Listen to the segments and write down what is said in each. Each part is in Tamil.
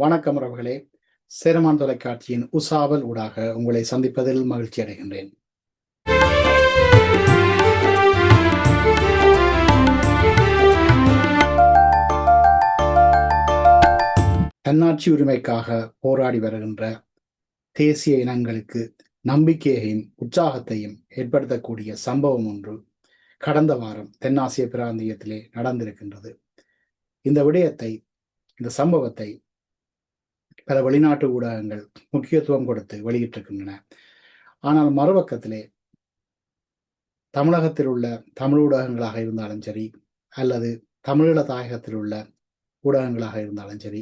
வணக்கம் உறவுகளே. சேரமான் தொலைக்காட்சியின் உசாவல் ஊடாக உங்களை சந்திப்பதில் மகிழ்ச்சி அடைகின்றேன். தன்னாட்சி உரிமைக்காக போராடி வருகின்ற தேசிய இனங்களுக்கு நம்பிக்கையையும் உற்சாகத்தையும் ஏற்படுத்தக்கூடிய சம்பவம் ஒன்று கடந்த வாரம் தென்னாசிய பிராந்தியத்திலே நடந்திருக்கின்றது. இந்த விடயத்தை இந்த சம்பவத்தை பல வெளிநாட்டு ஊடகங்கள் முக்கியத்துவம் கொடுத்து வெளியிட்டிருக்கின்றன. ஆனால் மறுபக்கத்திலே தமிழகத்தில் உள்ள தமிழ் ஊடகங்களாக இருந்தாலும் சரி அல்லது தமிழீழ தாயகத்தில் உள்ள ஊடகங்களாக இருந்தாலும் சரி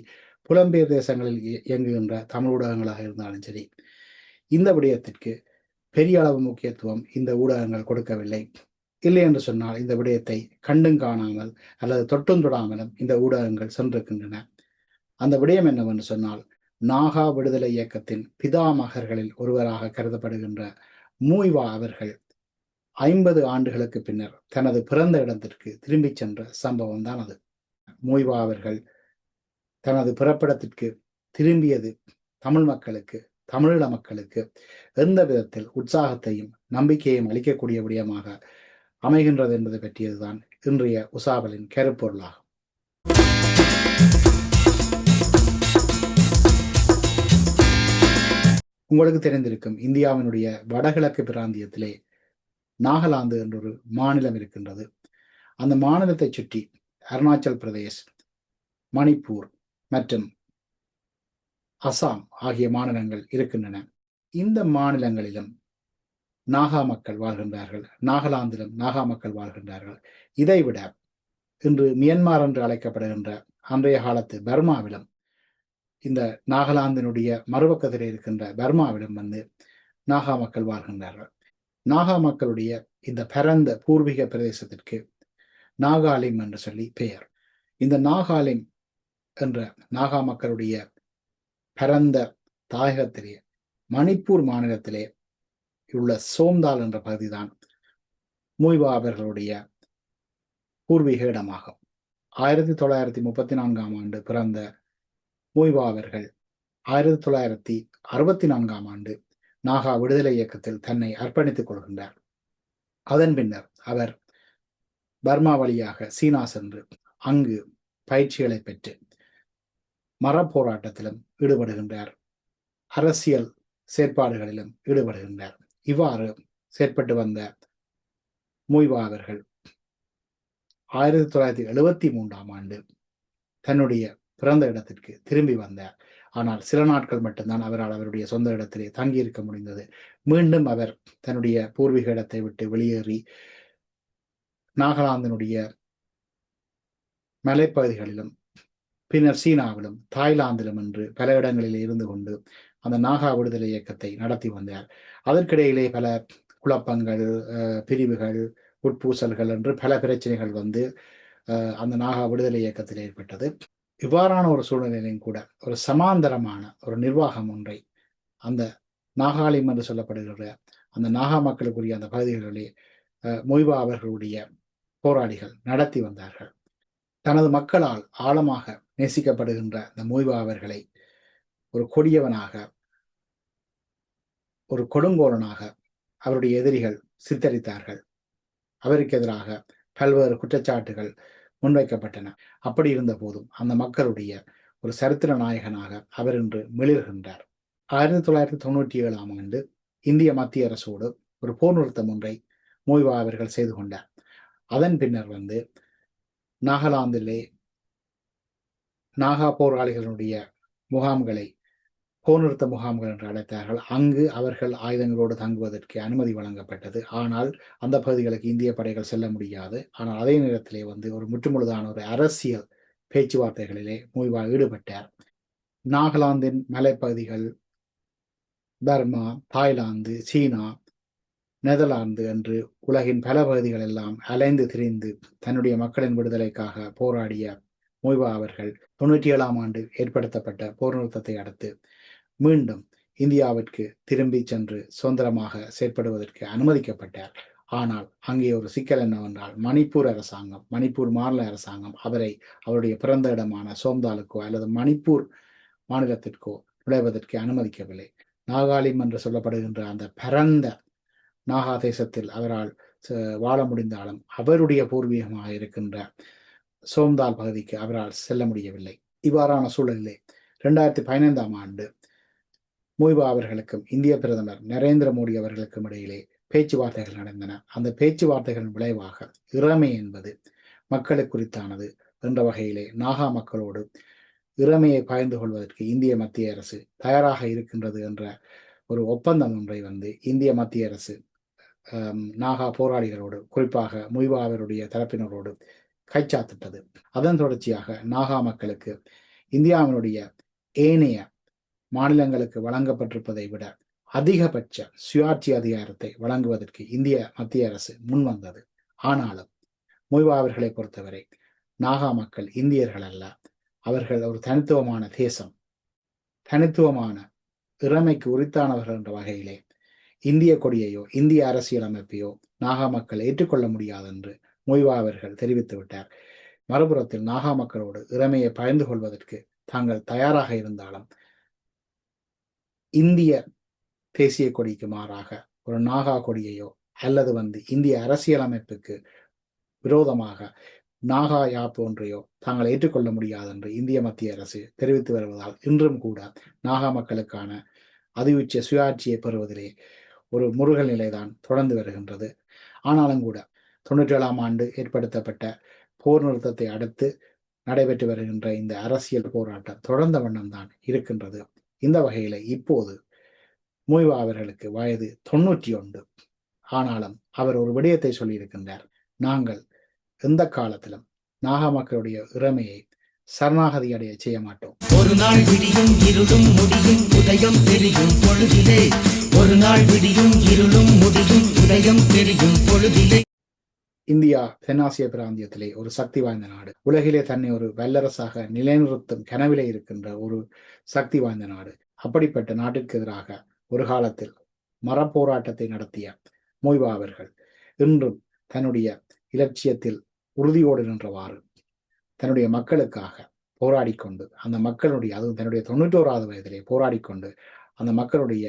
புலம்பெயர் தேசங்களில் இயங்குகின்ற தமிழ் ஊடகங்களாக இருந்தாலும் சரி இந்த விடயத்திற்கு பெரிய அளவு முக்கியத்துவம் இந்த ஊடகங்கள் கொடுக்கவில்லை. இல்லை என்று சொன்னால் இந்த விடயத்தை கண்டும் காணாமல் அல்லது தொட்டும் தொடாமலும் இந்த ஊடகங்கள் சென்றிருக்கின்றன. அந்த விடயம் என்னவென்று சொன்னால் நாகா விடுதலை இயக்கத்தின் பிதாமகர்களில் ஒருவராக கருதப்படுகின்ற மூய்வா அவர்கள் ஐம்பது ஆண்டுகளுக்கு பின்னர் தனது பிறந்த இடத்திற்கு திரும்பிச் சென்ற சம்பவம் தான் அது. மூய்வா அவர்கள் தனது பிறப்பிடத்திற்கு திரும்பியது தமிழ் மக்களுக்கு தமிழீழ மக்களுக்கு எந்த விதத்தில் உற்சாகத்தையும் நம்பிக்கையும் அளிக்கக்கூடிய விடயமாக அமைகின்றது என்பது பற்றியதுதான் இன்றைய உசாவலின் கருப்பொருளாகும். உங்களுக்கு தெரிந்திருக்கும் இந்தியாவினுடைய வடகிழக்கு பிராந்தியத்திலே நாகாலாந்து என்றொரு மாநிலம் இருக்கின்றது. அந்த மாநிலத்தை சுற்றி அருணாச்சல் பிரதேஷ் மணிப்பூர் மற்றும் அசாம் ஆகிய மாநிலங்கள் இருக்கின்றன. இந்த மாநிலங்களிலும் நாகா மக்கள் வாழ்கின்றார்கள். நாகாலாந்திலும் நாகா மக்கள் வாழ்கின்றார்கள். இதைவிட இன்று மியன்மார் என்று அழைக்கப்படுகின்ற அன்றைய காலத்து பர்மாவிலும் இந்த நாகாலாந்தினுடைய மறுபக்கத்தில் இருக்கின்ற பர்மாவிடம் வந்து நாகா மக்கள் வாழ்கின்றார்கள். நாகா மக்களுடைய இந்த பரந்த பூர்வீக பிரதேசத்திற்கு நாகாலிம் என்று சொல்லி பெயர். இந்த நாகாலிம் என்ற நாகா மக்களுடைய பரந்த தாயகத்திலே மணிப்பூர் மாநிலத்திலே உள்ள சோம்தால் என்ற பகுதிதான் மூய்வா அவர்களுடைய பூர்வீக இடமாகும். ஆயிரத்தி தொள்ளாயிரத்தி முப்பத்தி நான்காம் ஆண்டு பிறந்த மூய்வா ஆயிரத்தி தொள்ளாயிரத்தி அறுபத்தி நான்காம் ஆண்டு நாகா விடுதலை இயக்கத்தில் தன்னை அர்ப்பணித்துக் கொள்கின்றார். அதன் பின்னர் அவர் பர்மா வழியாக சீனா சென்று அங்கு பயிற்சிகளை பெற்று மரப்போராட்டத்திலும் ஈடுபடுகின்றார். அரசியல் செயற்பாடுகளிலும் ஈடுபடுகின்றார். இவ்வாறு செயற்பட்டு வந்த மூய்வா அவர்கள் ஆயிரத்தி தொள்ளாயிரத்தி எழுபத்தி மூன்றாம் ஆண்டு தன்னுடைய பிறந்த இடத்திற்கு திரும்பி வந்தார். ஆனால் சில நாட்கள் மட்டும்தான் அவரால் அவருடைய சொந்த இடத்திலே தங்கியிருக்க முடிந்தது. மீண்டும் அவர் தன்னுடைய பூர்வீக இடத்தை விட்டு வெளியேறி நாகாலாந்தினுடைய மலைப்பகுதிகளிலும் பின்னர் சீனாவிலும் தாய்லாந்திலும் என்று பல இடங்களில் இருந்து கொண்டு அந்த நாகா விடுதலை இயக்கத்தை நடத்தி வந்தார். அதற்கிடையிலே பல குழப்பங்கள் பிரிவுகள் உட்பூசல்கள் என்று பல பிரச்சனைகள் வந்து அந்த நாகா விடுதலை இயக்கத்தில் ஏற்பட்டது. இவ்வாறான ஒரு சூழ்நிலையிலும் கூட ஒரு சமாந்தரமான ஒரு நிர்வாகம் ஒன்றை அந்த நாகாலிம் என்று சொல்லப்படுகிற அந்த நாகா மக்களுக்குரிய அந்த பகுதிகளிலே மொய்வா அவர்களுடைய போராளிகள் நடத்தி வந்தார்கள். தனது மக்களால் ஆழமாக நேசிக்கப்படுகின்ற அந்த மொய்வா அவர்களை ஒரு கொடியவனாக ஒரு கொடுங்கோலனாக அவருடைய எதிரிகள் சித்தரித்தார்கள். அவருக்கு எதிராக பல்வேறு குற்றச்சாட்டுகள் முன்வைக்கப்பட்டன. அப்படி இருந்த போதும் அந்த மக்களுடைய ஒரு சரித்திர நாயகனாக அவர் இன்று மிளிர்கின்றார். ஆயிரத்தி தொள்ளாயிரத்தி தொண்ணூற்றி ஏழாம் ஆண்டு இந்திய மத்திய அரசோடு ஒரு போர் நிறுத்தம் ஒன்றை மோய்வா அவர்கள் செய்து கொண்டார். அதன் பின்னர் வந்து நாகாலாந்திலே நாகா போராளிகளுடைய முகாம்களை போர் முகாம்கள் என்று அழைத்தார்கள். அங்கு அவர்கள் ஆயுதங்களோடு தங்குவதற்கு அனுமதி வழங்கப்பட்டது. ஆனால் அந்த பகுதிகளுக்கு இந்திய படைகள் செல்ல முடியாது. ஆனால் அதே நேரத்திலே வந்து ஒரு முற்றுமுழுதான ஒரு அரசியல் பேச்சுவார்த்தைகளிலே மூய்வா ஈடுபட்டார். நாகாலாந்தின் மலைப்பகுதிகள் பர்மா தாய்லாந்து சீனா நெதர்லாந்து என்று உலகின் பல பகுதிகள் எல்லாம் அலைந்து திரிந்து தன்னுடைய மக்களின் விடுதலைக்காக போராடிய மொய்வா அவர்கள் தொண்ணூற்றி ஏழாம் ஆண்டு ஏற்படுத்தப்பட்ட போர் நிறுத்தத்தை அடுத்து மீண்டும் இந்தியாவிற்கு திரும்பி சென்று சுதந்திரமாக செயற்படுவதற்கு அனுமதிக்கப்பட்டார். ஆனால் அங்கே ஒரு சிக்கல் என்னவென்றால் மணிப்பூர் அரசாங்கம் மணிப்பூர் மாநில அரசாங்கம் அவரை அவருடைய பிறந்த இடமான சோம்தாலுக்கோ அல்லது மணிப்பூர் மாநிலத்திற்கோ நுழைவதற்கு அனுமதிக்கவில்லை. நாகாலிம் என்று சொல்லப்படுகின்ற அந்த பரந்த நாகா தேசத்தில் அவரால் வாழ முடிந்தாலும் அவருடைய பூர்வீகமாக இருக்கின்ற சோம்தால் பகுதிக்கு அவரால் செல்ல முடியவில்லை. இவ்வாறான சூழலிலே ரெண்டாயிரத்தி பதினைந்தாம் ஆண்டு மொய்பா அவர்களுக்கும் இந்திய பிரதமர் நரேந்திர மோடி அவர்களுக்கும் இடையிலே பேச்சுவார்த்தைகள் நடந்தன. அந்த பேச்சுவார்த்தைகளின் விளைவாக இறமை என்பது மக்களுக்கு குறித்தானது என்ற வகையிலே நாகா மக்களோடு இறமையை பகிர்ந்து கொள்வதற்கு இந்திய மத்திய அரசு தயாராக இருக்கின்றது என்ற ஒரு ஒப்பந்தம் ஒன்றை வந்து இந்திய மத்திய அரசு நாகா போராளிகளோடு குறிப்பாக முய்வா அவருடைய தரப்பினரோடு கைச்சாத்திட்டது. அதன் தொடர்ச்சியாக நாகா மக்களுக்கு இந்தியாவினுடைய ஏனைய மாநிலங்களுக்கு வழங்கப்பட்டிருப்பதை விட அதிகபட்ச சுயாட்சி அதிகாரத்தை வழங்குவதற்கு இந்திய மத்திய அரசு முன்வந்தது ஆனாலும் மொய்வா அவர்களை பொறுத்தவரை நாகா மக்கள் இந்தியர்கள் அல்ல. அவர்கள் ஒரு தனித்துவமான தேசம். தனித்துவமான இறமைக்கு உரித்தானவர்கள் என்ற வகையிலே இந்திய கொடியையோ இந்திய அரசியல் அமைப்பையோ நாகா மக்கள் ஏற்றுக்கொள்ள முடியாது என்று மொய்வா அவர்கள் தெரிவித்து விட்டார். மறுபுறத்தில் நாகா மக்களோடு இறமையை பகிர்ந்து கொள்வதற்கு தாங்கள் தயாராக இருந்தாலும் இந்திய தேசிய கொடிக்கு மாறாக ஒரு நாகா கொடியையோ அல்லது வந்து இந்திய அரசியலமைப்புக்கு விரோதமாக நாகா யாப் ஒன்றையோ தாங்கள் ஏற்றுக்கொள்ள முடியாது என்று இந்திய மத்திய அரசு தெரிவித்து வருவதால் இன்றும் கூட நாகா மக்களுக்கான அதிவுச்ச சுயாட்சியை பெறுவதிலே ஒரு முருகல் நிலைதான் தொடர்ந்து வருகின்றது. ஆனாலும் கூட தொண்ணூற்றி ஏழாம் ஆண்டு ஏற்படுத்தப்பட்ட போர் நிறுத்தத்தை அடுத்து நடைபெற்று வருகின்ற இந்த அரசியல் போராட்டம் தொடர்ந்த வண்ணம்தான் இருக்கின்றது. இந்த வகையில இப்போது மூய்வா அவர்களுக்கு வயது தொண்ணூற்றி ஒன்று ஆனாலும் அவர் ஒரு விடயத்தை சொல்லியிருக்கின்றார். நாங்கள் எந்த காலத்திலும் நாக மக்களுடைய இறமையை சரணாகதி அடைய செய்ய மாட்டோம் ஒரு நாள் விடியும் இருளும் முடியும் உதயம் தெரியும் பொழுதிலே. ஒரு நாள் விடியும் இருளும் முடியும் உதயம் தெரியும் பொழுதிலே. இந்தியா தென்னாசிய பிராந்தியத்திலே ஒரு சக்தி வாய்ந்த நாடு. உலகிலே தன்னை ஒரு வல்லரசாக நிலைநிறுத்தும் கனவிலே இருக்கின்ற ஒரு சக்தி வாய்ந்த நாடு. அப்படிப்பட்ட நாட்டிற்கு எதிராக ஒரு காலத்தில் மரப்போராட்டத்தை நடத்திய மொய்வா அவர்கள் இன்றும் தன்னுடைய இலட்சியத்தில் உறுதியோடு நின்றவாறு தன்னுடைய மக்களுக்காக போராடி கொண்டு அந்த மக்களுடைய அதுவும் தன்னுடைய தொண்ணூற்றோராவது வயதிலே போராடி கொண்டு அந்த மக்களுடைய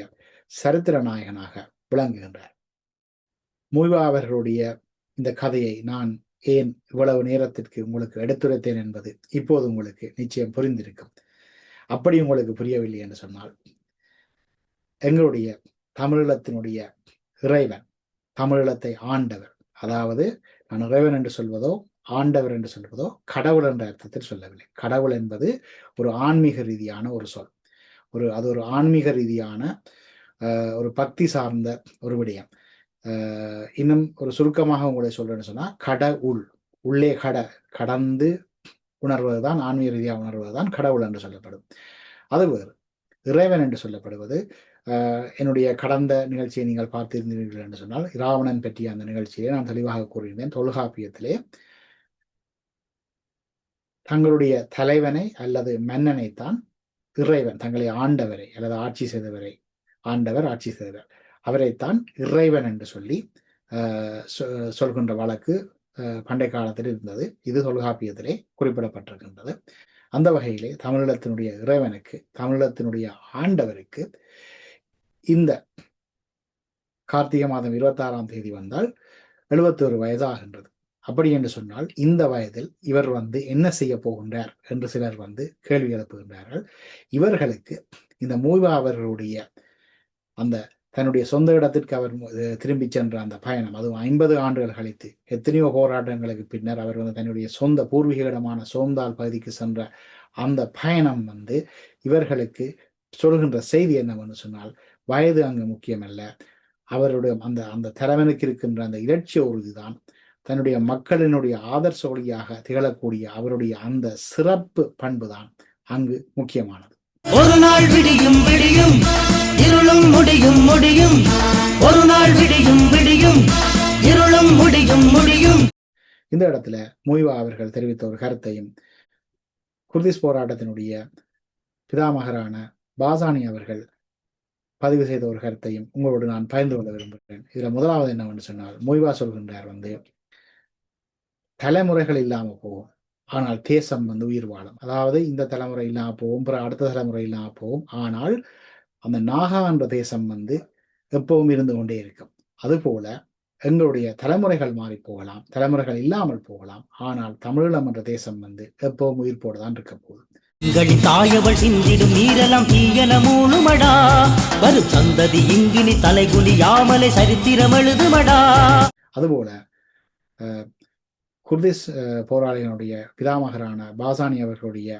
சரித்திர நாயகனாக விளங்குகின்றார். மொய்வா அவர்களுடைய இந்த கதையை நான் ஏன் இவ்வளவு நேரத்திற்கு உங்களுக்கு எடுத்துரைத்தேன் என்பது இப்போது உங்களுக்கு நிச்சயம் புரிந்திருக்கும். அப்படி உங்களுக்கு புரியவில்லை என்று சொன்னால் எங்களுடைய தமிழீழத்தினுடைய இறைவன் தமிழீழத்தை ஆண்டவர் அதாவது நான் இறைவன் என்று சொல்வதோ ஆண்டவர் என்று சொல்வதோ கடவுள் என்ற அர்த்தத்தில் சொல்லவில்லை. கடவுள் என்பது ஒரு ஆன்மீக ரீதியான ஒரு சொல். ஒரு அது ஒரு ஆன்மீக ரீதியான ஒரு பக்தி சார்ந்த ஒரு விடயம். இன்னும் ஒரு சுருக்கமாக உங்களை சொல்றேன்னு சொன்னா உள். உள்ளே கட. கடந்து உணர்வது தான் ஆன்மீக ரீதியாக உணர்வதுதான் கடவுள் என்று சொல்லப்படும். அது வேறு. இறைவன் என்று சொல்லப்படுவது என்னுடைய கடந்த நிகழ்ச்சியை நீங்கள் பார்த்திருந்தீர்கள் என்று சொன்னால் இராவணன் பற்றிய அந்த நிகழ்ச்சியை நான் தெளிவாக கூறியிருந்தேன். தொல்காப்பியத்திலே தங்களுடைய தலைவனை அல்லது மன்னனைத்தான் இறைவன் தங்களை ஆண்டவரை அல்லது ஆட்சி செய்தவரை ஆண்டவர் ஆட்சி செய்தவர். அவரைத்தான் இறைவன் என்று சொல்லி சொல்கின்ற வழக்கு பண்டை காலத்தில் இருந்தது. இது தொல்காப்பியத்திலே குறிப்பிடப்பட்டிருக்கின்றது. அந்த வகையிலே தமிழீழத்தினுடைய இறைவனுக்கு தமிழீழத்தினுடைய ஆண்டவருக்கு இந்த கார்த்திகை மாதம் இருபத்தாறாம் தேதி வந்தால் எழுபத்தொரு வயதாகின்றது. அப்படி என்று சொன்னால் இந்த வயதில் இவர் வந்து என்ன செய்ய போகின்றார் என்று சிலர் வந்து கேள்வி எழுப்புகின்றார்கள். இவர்களுக்கு இந்த மூவா அவர்களுடைய அந்த தன்னுடைய சொந்த இடத்திற்கு அவர் திரும்பி சென்ற அந்த பயணம். அதுவும் ஐம்பது ஆண்டுகள் கழித்து எத்தனையோ போராட்டங்களுக்கு பின்னர் அவர் வந்து தன்னுடைய சொந்த பூர்வீக இடமான சோம்தால் பகுதிக்கு சென்ற அந்த பயணம் வந்து இவர்களுக்கு சொல்கின்ற செய்தி என்னவென்று சொன்னால் வயது அங்கு முக்கியமல்ல. அவருடைய அந்த அந்த தலைவனுக்கு இருக்கின்ற அந்த இலட்சிய உறுதிதான். தன்னுடைய மக்களினுடைய ஆதர்ச ஒளியாக திகழக்கூடிய அவருடைய அந்த சிறப்பு பண்பு தான் அங்கு முக்கியமானது. ஒரு நாள் விடியும் இந்த இடத்துல மொய்வா அவர்கள் தெரிவித்த ஒரு கருத்தையும் குர்திஸ் போராட்டத்தினுடைய பிதாமகரான பாசானி அவர்கள் பதிவு செய்த ஒரு கருத்தையும் உங்களோடு நான் பகிர்ந்து கொள்ள விரும்புகிறேன். இதுல முதலாவது என்னவென்று சொன்னால் மொய்வா சொல்கின்றார் வந்து தலைமுறைகள் இல்லாமல் போகும் ஆனால் தேசம் வந்து உயிர் வாழும். அதாவது இந்த தலைமுறை இல்லாமல் போகும் பிற அடுத்த தலைமுறை இல்லாமல் போகும் ஆனால் அந்த நாகா என்ற தேசம் வந்து எப்பவும் இருந்து கொண்டே இருக்கும். அதுபோல எங்களுடைய தலைமுறைகள் மாறி போகலாம் தலைமுறைகள் இல்லாமல் போகலாம். ஆனால் தமிழீழம் என்ற தேசம் வந்து எப்பவும் உயிர்ப்போடு தான் இருக்க போகுது. எங்களின் தாயவள் சிந்திடும் நீரெல்லாம் தீயன மூணுமடா. வரும் சந்ததி இங்கினி தலைகுனி யாமலை சரித்திரம் எழுதுமடா. அதுபோல குர்திஸ் போராளிகளுடைய பிதாமகரான பாசானி அவர்களுடைய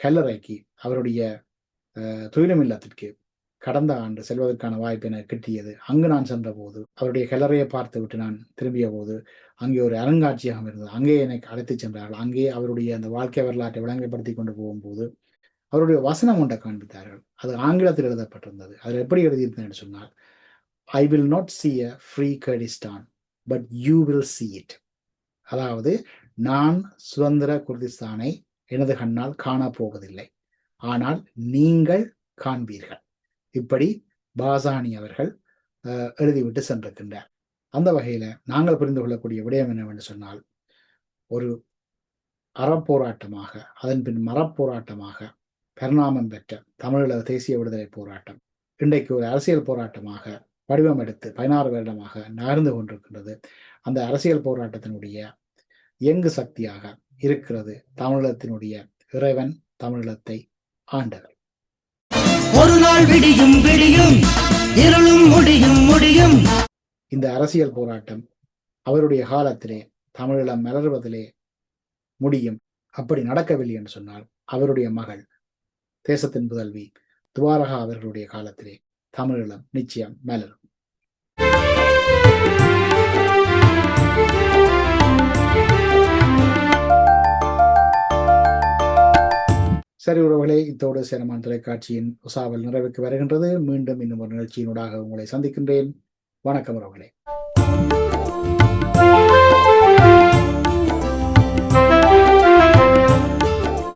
கல்லறைக்கு அவருடைய துயிலும் இல்லத்திற்கு கடந்த ஆண்டு செல்வதற்கான வாய்ப்பு எனக்கு கிட்டியது. அங்கு நான் சென்றபோது அவருடைய கல்லறையை பார்த்து விட்டு நான் திரும்பிய போது அங்கே ஒரு அருங்காட்சியகம் இருந்தது. அங்கே எனக்கு அழைத்துச் சென்றார்கள். அங்கே அவருடைய அந்த வாழ்க்கை வரலாற்றை விளங்கப்படுத்தி கொண்டு போகும்போது அவருடைய வசனம் ஒன்றை காண்பித்தார்கள். அது ஆங்கிலத்தில் எழுதப்பட்டிருந்தது. அதில் எப்படி எழுதியிருந்தேன் சொன்னால் I will not see a free Kurdistan but you will see it அதாவது நான் சுதந்திர குர்திஸ்தானை எனது கண்ணால் காணப்போவதில்லை. ஆனால் நீங்கள் காண்பீர்கள். இப்படி பாசானி அவர்கள் எழுதிவிட்டு சென்றிருக்கின்றார். அந்த வகையில நாங்கள் புரிந்து கொள்ளக்கூடிய விடயம் என்னவென்று சொன்னால் ஒரு அறப்போராட்டமாக அதன் பின் மரப்போராட்டமாக பரிணாமம் பெற்ற தமிழீழ தேசிய விடுதலை போராட்டம் இன்றைக்கு ஒரு அரசியல் போராட்டமாக வடிவம் எடுத்து பதினாறு வருடமாக நகர்ந்து கொண்டிருக்கின்றது. அந்த அரசியல் போராட்டத்தினுடைய இயங்கு சக்தியாக இருக்கிறது தமிழகத்தினுடைய இறைவன் தமிழகத்தை ஆண்டவர். ஒரு நாள் விடியும் விடியும். இருளும் முடியும் முடியும். இந்த அரசியல் போராட்டம் அவருடைய காலத்திலே தமிழீழம் மலர்வதிலே முடியும். அப்படி நடக்கவில்லை என்று சொன்னால் அவருடைய மகள் தேசத்தின் புதல்வி துவாரகா அவர்களுடைய காலத்திலே தமிழீழம் நிச்சயம் மலரும். சரி உறவுகளே இத்தோடு சேரமான் தொலைக்காட்சியின் உசாவல் நிறைவுக்கு வருகின்றது. மீண்டும் இன்னும் ஒரு நிகழ்ச்சியினூடாக உங்களை சந்திக்கின்றேன். வணக்கம் உறவுகளே.